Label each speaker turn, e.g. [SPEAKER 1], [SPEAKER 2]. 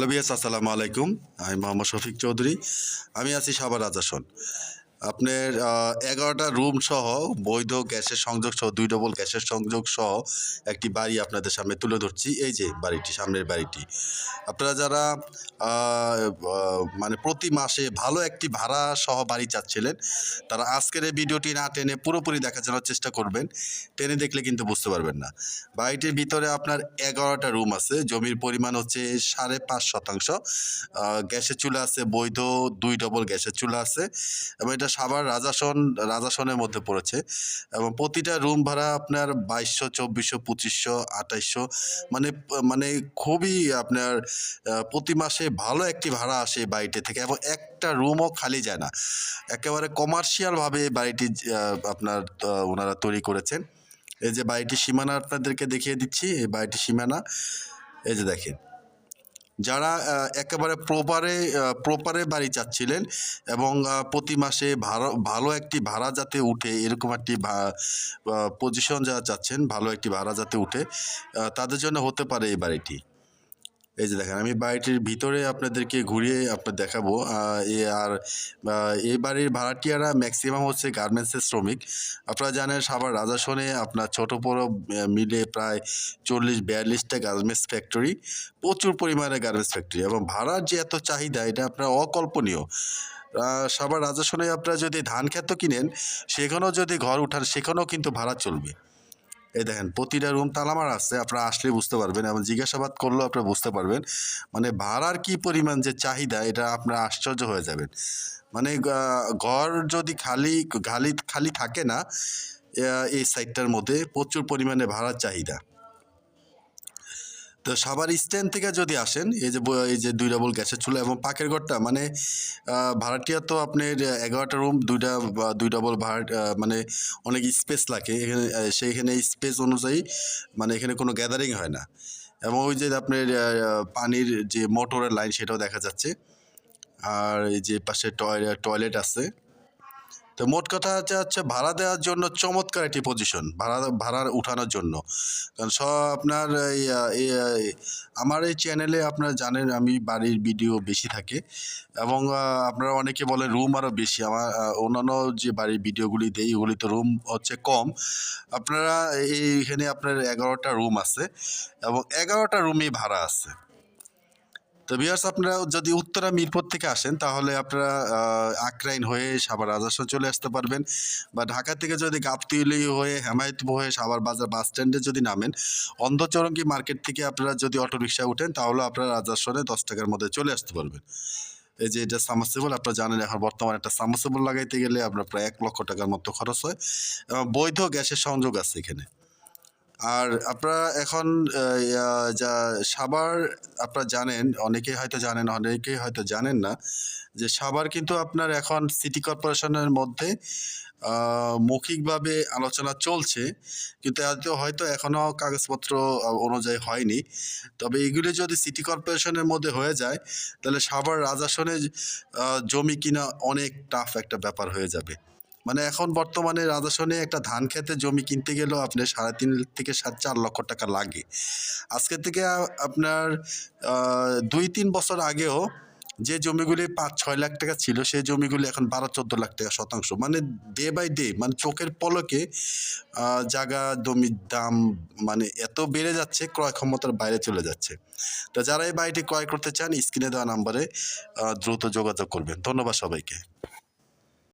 [SPEAKER 1] Hello বিয়াস আসসালামু আলাইকুম। আমি মোহাম্মদ শফিক চৌধুরী। আমি আছি সাবার রাজাসন। আপনার এগারোটা রুম সহ বৈধ গ্যাসের সংযোগ সহ, দুই ডবল গ্যাসের সংযোগ সহ একটি বাড়ি আপনাদের সামনে তুলে ধরছি। এই যে বাড়িটি, সামনের বাড়িটি। আপনারা যারা মানে প্রতি মাসে ভালো একটি ভাড়া সহ বাড়ি চাচ্ছিলেন, তারা আজকের এই ভিডিওটি না টেনে পুরোপুরি দেখা জন্য চেষ্টা করবেন। টেনে দেখলে কিন্তু বুঝতে পারবেন না। বাড়িটির ভিতরে আপনার এগারোটা রুম আছে। জমির পরিমাণ হচ্ছে সাড়ে পাঁচ শতাংশ। গ্যাসের চুলা আছে বৈধ, দুই ডবল গ্যাসের চুলা আছে। এবং এটা সাভার রাজাসন, রাজাসনের মধ্যে পড়েছে। এবং প্রতিটা রুম ভাড়া আপনার বাইশশো, চব্বিশশো, পঁচিশশো, আঠাইশশো। মানে মানে খুবই আপনার প্রতি মাসে ভালো একটি ভাড়া আসে বাড়িটি থেকে এবং একটা রুমও খালি যায় না। একেবারে কমার্শিয়ালভাবে এই বাড়িটি আপনার ওনারা তৈরি করেছেন। এই যে বাড়িটির সীমানা আপনাদেরকে দেখিয়ে দিচ্ছি, এই বাড়িটির সীমানা। এই যে দেখেন। যারা একেবারে প্রপারে প্রপারে বাড়ি চাচ্ছিলেন এবং প্রতি মাসে ভালো ভালো একটি ভাড়া যাতে উঠে, এরকম একটি পজিশন যারা চাচ্ছেন, ভালো একটি ভাড়া যাতে উঠে তাদের জন্য হতে পারে এই বাড়িটি। এই যে দেখেন, আমি বাড়িটির ভিতরে আপনাদেরকে ঘুরিয়ে আপনার দেখাবো আর এই বাড়ির ভাড়াটিয়ারা ম্যাক্সিমাম হচ্ছে গার্মেন্টসের শ্রমিক। আপনারা জানেন, সাভার রাজাসনে আপনার ছোট বড় মিলে প্রায় চল্লিশ, বিয়াল্লিশটা গার্মেন্টস ফ্যাক্টরি প্রচুর পরিমাণে গার্মেন্টস ফ্যাক্টরি এবং ভাড়ার যে এত চাহিদা, এটা আপনার অকল্পনীয়। সাভার রাজাসনে আপনারা যদি ধান ক্ষেত কিনেন, সেখানেও যদি ঘর উঠান, সেখানেও কিন্তু ভাড়া চলবে। এই দেখেন, প্রতিটা রুম তালামার আছে, আপনারা আসলে বুঝতে পারবেন এবং জিজ্ঞাসাবাদ করলেও আপনারা বুঝতে পারবেন। মানে ভাড়ার কি পরিমাণ যে চাহিদা, এটা আপনারা আশ্চর্য হয়ে যাবেন। মানে ঘর যদি খালি খালি খালি থাকে না এই সাইটটার মধ্যে প্রচুর পরিমাণে ভাড়ার চাহিদা। তো সাভার স্ট্যান্ড থেকে যদি আসেন, এই যে এই যে দুই ডাবল গ্যাসের চুলা এবং পাকের ঘরটা মানে ভাড়াটিয়া তো আপনার এগারোটা রুম দুইটা দুই ডাবল ভাড়া মানে অনেক স্পেস লাগে। এখানে সেইখানে স্পেস অনুযায়ী মানে এখানে কোনো গ্যাদারিং হয় না। এবং ওই যে আপনার পানির যে মোটরের লাইন সেটাও দেখা যাচ্ছে। আর এই যে পাশে টয়লেট আছে। তো মোট কথা হচ্ছে হচ্ছে ভাড়া দেওয়ার জন্য চমৎকার একটি পজিশন ভাড়া ভাড়া উঠানোর জন্য। কারণ সব আপনার এই, আমার এই চ্যানেলে আপনারা জানেন আমি বাড়ির ভিডিও বেশি থাকে এবং আপনারা অনেকে বলে রুম আরও বেশি। আমার অন্যান্য যে বাড়ির ভিডিওগুলি দেই ওগুলি তো রুম হচ্ছে কম। আপনারা এইখানে আপনার এগারোটা রুম আছে এবং এগারোটা রুমই ভাড়া আছে। তো বিয়ার্স আপনারা যদি উত্তরা মিরপুর থেকে আসেন, তাহলে আপনারা আক্রাইন হয়ে সাভার রাজাসন চলে আসতে পারবেন। বা ঢাকা থেকে যদি গাবতলি হয়ে, হেমায়তপুর হয়ে সাভার বাজার বাস স্ট্যান্ডে যদি নামেন, অন্ধচরঙ্গি মার্কেট থেকে আপনারা যদি অটো রিক্সা উঠেন তাহলে আপনারা রাজাসনে দশ টাকার মধ্যে চলে আসতে পারবেন। এই যে এটা সামাসেবল আপনারা জানেন এখন বর্তমানে একটা সামাসেবল লাগাইতে গেলে আপনার প্রায় এক লক্ষ টাকার মতো খরচ হয়। এবং বৈধ গ্যাসের সংযোগ আছে এখানে। আর আপনারা এখন যা সাভার আপনারা জানেন অনেকেই হয়তো জানেন অনেকেই হয়তো জানেন না যে সাভার কিন্তু আপনার এখন সিটি কর্পোরেশনের মধ্যে মৌখিকভাবে আলোচনা চলছে কিন্তু হয়তো এখনও কাগজপত্র অনুযায়ী হয়নি। তবে এগুলি যদি সিটি কর্পোরেশনের মধ্যে হয়ে যায় তাহলে সাভার রাজাসনে আহ, জমি কিনা অনেক টাফ একটা ব্যাপার হয়ে যাবে। মানে এখন বর্তমানে রাজাসনে একটা ধান খেতে জমি কিনতে গেলেও আপনার সাড়ে তিন থেকে সাত চার লক্ষ টাকা লাগে। আজকে থেকে আপনার দুই তিন বছর আগেও যে জমিগুলি পাঁচ ছয় লাখ টাকা ছিল, সেই জমিগুলি এখন বারো চোদ্দ লাখ টাকা শতাংশ। মানে ডে বাই ডে মানে চোখের পলকে জায়গা, জমির দাম মানে এত বেড়ে যাচ্ছে, ক্রয় ক্ষমতার বাইরে চলে যাচ্ছে। তো যারা এই বাড়িটি ক্রয় করতে চান, স্ক্রিনে দেওয়া নাম্বারে দ্রুত যোগাযোগ করবেন। ধন্যবাদ সবাইকে।